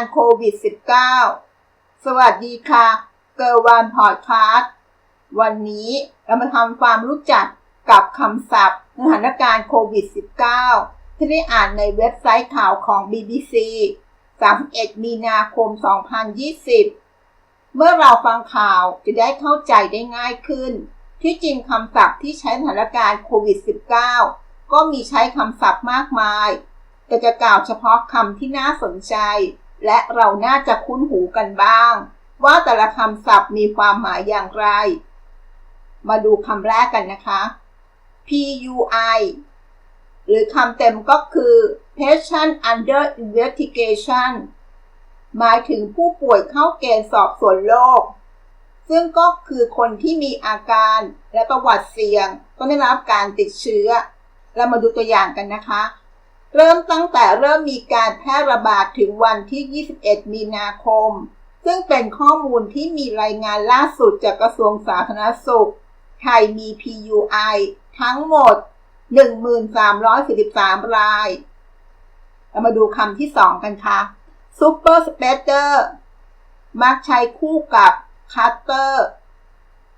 การโควิด -19 สวัสดีค่ะ เกอร์วันพอดคาสต์วันนี้เรามาทำความรู้จักกับคำศัพท์สถานการณ์โควิด -19 ที่ได้อ่านในเว็บไซต์ข่าวของ BBC 31 มีนาคม 2020 เมื่อเราฟังข่าวจะได้เข้าใจได้ง่ายขึ้น ที่จริงคำศัพท์ที่ใช้สถานการณ์โควิด -19 ก็มีใช้คำศัพท์มากมาย แต่จะกล่าวเฉพาะคำที่น่าสนใจ และเราน่าจะคุ้นหูกันบ้าง ว่าแต่ละคำศัพท์มีความหมายอย่างไร มาดูคำแรกกันนะคะ PUI หรือคำเต็มก็คือ patient under investigation หมายถึงผู้ป่วยเข้าเกณฑ์สอบสวนโรค ซึ่งก็คือคนที่มีอาการและประวัติเสี่ยงต้องได้รับการติดเชื้อ เรามาดูตัวอย่างกันนะคะ เริ่มตั้งแต่เริ่มมีการแพร่ระบาดถึงวันที่ 21 มีนาคม ซึ่งเป็นข้อมูลที่มีรายงานล่าสุดจากกระทรวงสาธารณสุข ไทยมี PUI ทั้งหมด 1,343 ราย เรามาดูคำที่ 2 กันค่ะ Super Spreader มักใช้คู่กับ Cutter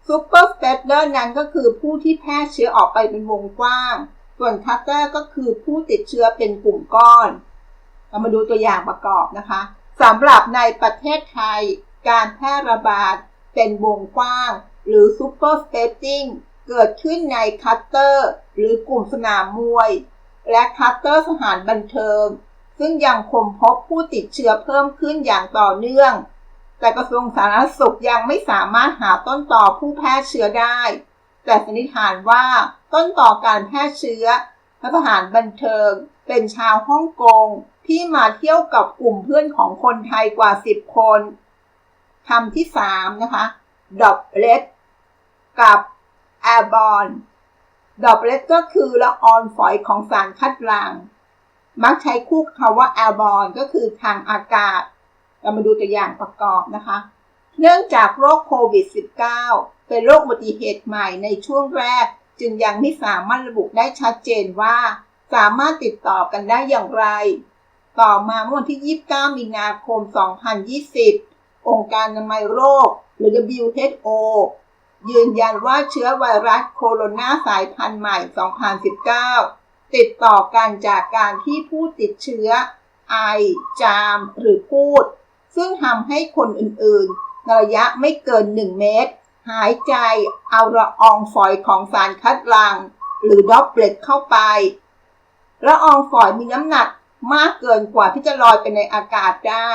Super Spreader นั้นก็คือผู้ที่แพร่เชื้อออกไปเป็นวงกว้าง ส่วนคัตเตอร์ก็คือผู้ติดเชื้อเป็นกลุ่มก้อน เรามาดูตัวอย่างประกอบนะคะสำหรับในประเทศไทย การแพร่ระบาดเป็นวงกว้าง หรือซูเปอร์สเปซติ้งเกิดขึ้นในคัตเตอร์ หรือกลุ่มสนามมวย และคัตเตอร์สถานบันเทิง ซึ่งยังคงพบผู้ติดเชื้อเพิ่มขึ้นอย่างต่อเนื่อง แต่กระทรวงสาธารณสุขยังไม่สามารถหาต้นต่อผู้แพร่เชื้อได้ แต่สันนิษฐานว่า ต้นต่อการแพร่เชื้อและทหารบันเทิง เป็นชาวฮ่องกงที่มาเที่ยวกับกลุ่มเพื่อนของคนไทยกว่า 10 คนคำที่ 3 นะคะดอบเลตกับแอร์บอลดอบเลตก็คือละออนฝอยของสารคัดหลั่งมักใช้คู่คำว่าแอร์บอลก็คือทางอากาศ เรามาดูตัวอย่างประกอบนะคะ เนื่องจากโรคโควิด -19 เป็นโรคอุบัติเหตุใหม่ในช่วงแรก จึงยังไม่สามารถระบุได้ชัดเจนว่าสามารถติดต่อกันได้อย่างไร ต่อมาเมื่อวันที่ 29 มีนาคม 2020 องค์การอนามัยโรคหรือ WHO ยืนยันว่าเชื้อไวรัสโคโรนาสายพันธุ์ใหม่ 2019 ติดต่อกันจากการที่ผู้ติดเชื้อ ไอ จาม หรือพูด ซึ่งทำให้คนอื่นๆ ระยะไม่เกิน 1 เมตร หายใจเอาละอองฝอยของสารคัดหลั่งหรือดอปเปลตเข้าไปละอองฝอยมีน้ำหนักมากเกินกว่าที่จะลอยไปในอากาศได้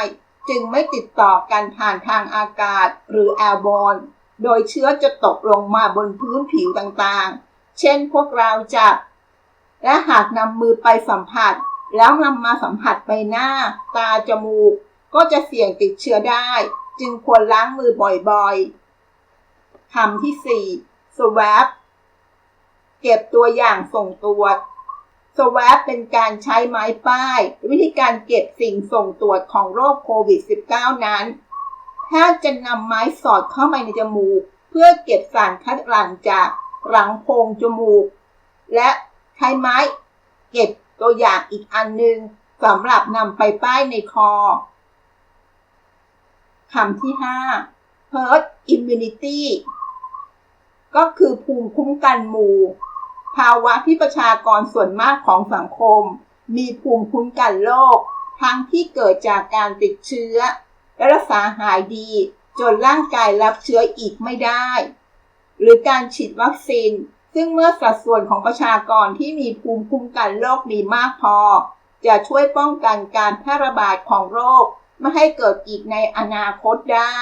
จึงไม่ติดต่อกันผ่านทางอากาศหรือแอร์บอลโดยเชื้อจะตกลงมาบนพื้นผิวต่างๆ เช่นพวกเราจับ และหากนำมือไปสัมผัส แล้วนำมาสัมผัสใบหน้า ตาจมูก ก็จะเสี่ยงติดเชื้อได้ จึงควรล้างมือบ่อยๆ คำที่4 swab เก็บตัวอย่างส่งตรวจ swab เป็นการใช้ไม้ป้าย วิธีการเก็บสิ่งส่งตรวจของโรคโควิด -19 นั้นแพทย์จะนำไม้สอดเข้าไปในจมูก เพื่อเก็บสารคัดหลั่งจากหลังโพรงจมูก และใช้ไม้เก็บตัวอย่างอีกอันหนึ่งสำหรับนำไปป้ายในคอคำที่ 5 herd immunity ก็คือภูมิคุ้มกันหมู่ ภาวะที่ประชากรส่วนมากของสังคม มีภูมิคุ้มกันโรคทั้งที่เกิดจากการติดเชื้อ และรักษาหายดี จนร่างกายรับเชื้ออีกไม่ได้ หรือการฉีดวัคซีน ซึ่งเมื่อสัดส่วนของประชากรที่มีภูมิคุ้มกันโรคมีมากพอ จะช่วยป้องกันการแพร่ระบาดของโรค ไม่ให้เกิดอีกในอนาคตได้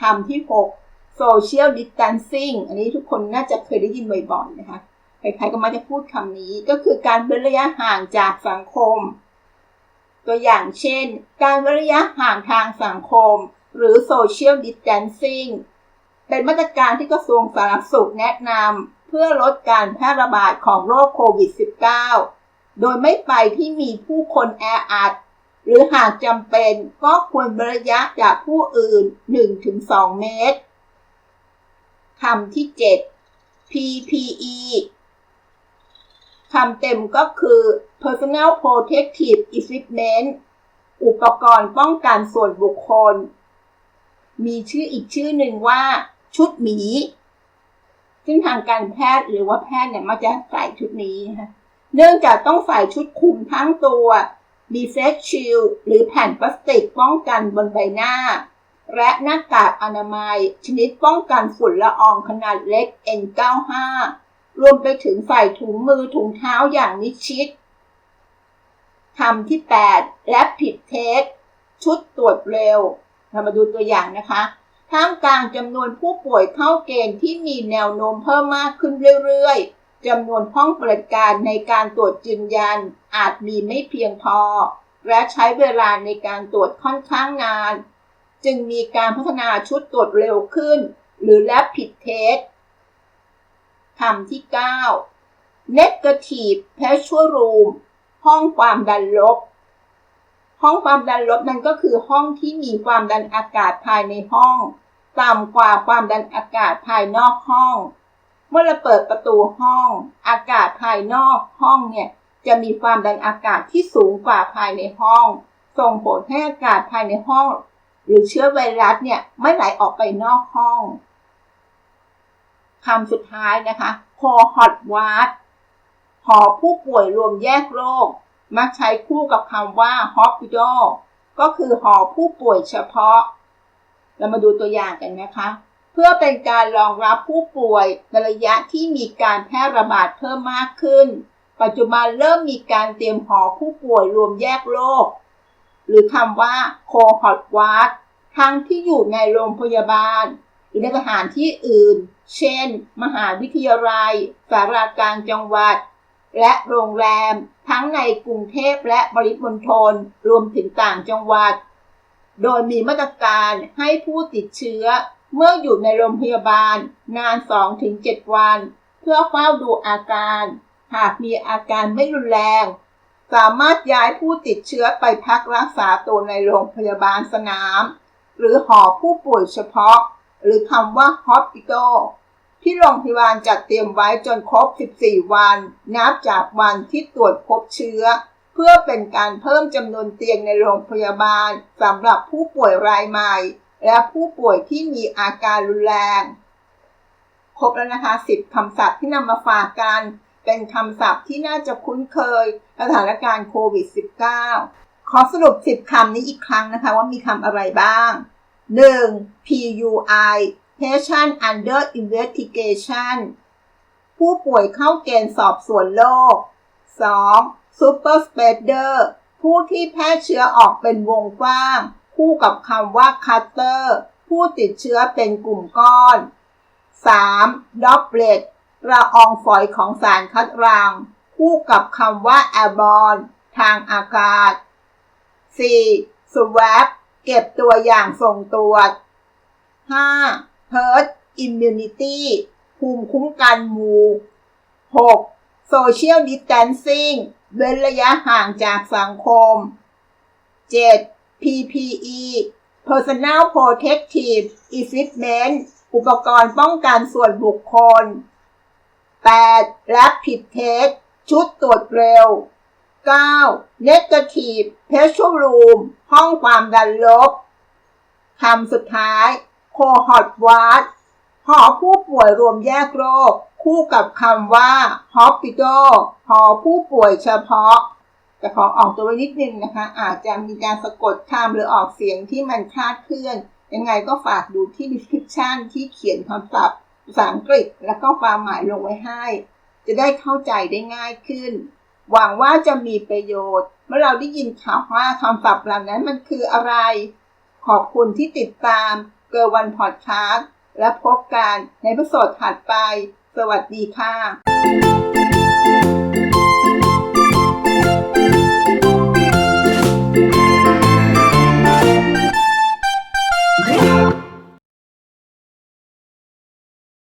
คำที่ 6 social distancing อันนี้ทุกคนน่าจะเคยได้ยินบ่อยๆนะคะใครๆก็มักจะพูดคำนี้ก็คือการเว้นระยะห่างจากสังคม ตัวอย่างเช่น การเว้นระยะห่างทางสังคม หรือ social distancing เป็นมาตรการที่กระทรวงสาธารณสุขแนะนำเพื่อลดการแพร่ระบาดของโรคโควิด -19 โดยไม่ไปที่มีผู้คนแออัด หรือหากจำเป็นก็ควรระยะจากผู้อื่น 1-2 เมตรคำที่ 7 PPE คำเต็มก็คือ personal protective equipment อุปกรณ์ป้องกันส่วนบุคคล มีชื่ออีกชื่อหนึ่งว่า ชุดหมี ซึ่งทางการแพทย์หรือว่าแพทย์เนี่ยมักจะใส่ชุดนี้นะคะเนื่องจากต้องใส่ชุดคลุมทั้งตัว มีเฟสชิลหรือแผ่นพลาสติกป้องกันบนใบหน้า และหน้ากากอนามัย ชนิดป้องกันฝุ่นละอองขนาดเล็ก N95 รวมไปถึงใส่ถุงมือถุงเท้าอย่างมิชิดคำที่ 8 และผิดเทสชุดตรวจเร็ว เรามาดูตัวอย่างนะคะท่ามกลางจำนวนผู้ป่วยเข้าเกณฑ์ที่มีแนวโน้มเพิ่มมากขึ้นเรื่อยๆ จำนวนห้องบริการในการตรวจยืนยันอาจมีไม่เพียงพอ และใช้เวลาในการตรวจค่อนข้างนาน จึงมีการพัฒนาชุดตรวจเร็วขึ้น หรือแลบผิดเทสคำที่ 9 negative pressure room ห้องความดันลบ ห้องความดันลบนั่นก็คือห้องที่มีความดันอากาศภายในห้อง ต่ำกว่าความดันอากาศภายนอกห้อง เมื่อเราเปิดประตูห้อง อากาศภายนอกห้องเนี่ยจะมีความดันอากาศที่สูงกว่าภายในห้อง ส่งผลให้อากาศภายในห้อง หรือเชื้อไวรัสเนี่ยไม่ไหลออกไปนอกห้องคำสุดท้ายนะคะ cohort ward หอผู้ป่วยรวมแยกโรค มักใช้คู่กับคำว่า hospital ก็คือหอผู้ป่วยเฉพาะ เรามาดูตัวอย่างกันนะคะ พื่อเป็นการรองรับผู้ป่วยในระยะที่มีการแพร่ระบาดเพิ่มมากขึ้น ปัจจุบันเริ่มมีการเตรียมหอผู้ป่วยรวมแยกโรคหรือคำว่า cohort ward ทั้งที่อยู่ในโรงพยาบาล หรือในสถานที่อื่น เช่น มหาวิทยาลัยสารากลางจังหวัด และโรงแรม ทั้งในกรุงเทพและปริมณฑลรวมถึงต่างจังหวัด โดยมีมาตรการให้ผู้ติดเชื้อ เมื่ออยู่ในโรงพยาบาลนาน 2-7 วัน เพื่อเฝ้าดูอาการ หากมีอาการไม่รุนแรง สามารถย้ายผู้ติดเชื้อไปพักรักษาตัวในโรงพยาบาลสนาม หรือหอผู้ป่วยเฉพาะ หรือคำว่า hospital ที่โรงพยาบาลจัดเตรียมไว้จนครบ 14 วัน นับจากวันที่ตรวจพบเชื้อ เพื่อเป็นการเพิ่มจำนวนเตียงในโรงพยาบาลสำหรับผู้ป่วยรายใหม่ และผู้ป่วยที่มีอาการรุนแรง ครบแล้วนะคะ10คำศัพท์ที่นำมาฝากกัน เป็นคำศัพท์ที่น่าจะคุ้นเคยสถานการณ์โควิด -19 ขอสรุป 10คำนี้อีกครั้งนะคะว่ามีคำอะไรบ้าง 1. PUI Patient under investigation ผู้ป่วยเข้าเกณฑ์สอบสวนโรค 2. Super spreader ผู้ที่แพร่เชื้อออกเป็นวงกว้าง คู่กับคำว่า cluster ผู้ติดเชื้อเป็นกลุ่มก้อน 3. droplet ละอองฝอยของสารคัดรังคู่กับคำว่า airborne ทางอากาศ 4. swab เก็บตัวอย่างส่งตรวจ 5. herd immunity ภูมิคุ้มกันหมู่ 6. social distancing เว้นระยะห่างจากสังคม 7. PPE personal protective equipment อุปกรณ์ป้องกันส่วนบุคคล 8. rapid test ชุดตรวจเร็ว 9. negative pressure room ห้องความดันลบ คำสุดท้าย cohort ward หอผู้ป่วยรวมแยกโรค คู่กับคำว่า hospital หอผู้ป่วยเฉพาะ แต่ขอออกตัวไว้นิดนึงนะคะ อาจจะมีการสะกดคำหรือออกเสียงที่มันคลาดเคลื่อน ยังไงก็ฝากดูที่ description ที่เขียนคำศัพท์ภาษาอังกฤษ แล้วก็ความหมายลงไว้ให้ จะได้เข้าใจได้ง่ายขึ้น หวังว่าจะมีประโยชน์ เมื่อเราได้ยินข่าวว่าคำศัพท์เหล่านั้นมันคืออะไร ขอบคุณที่ติดตามเกิร์วันพอดคาสต์และพบกันในพิโซดถัดไป สวัสดีค่ะ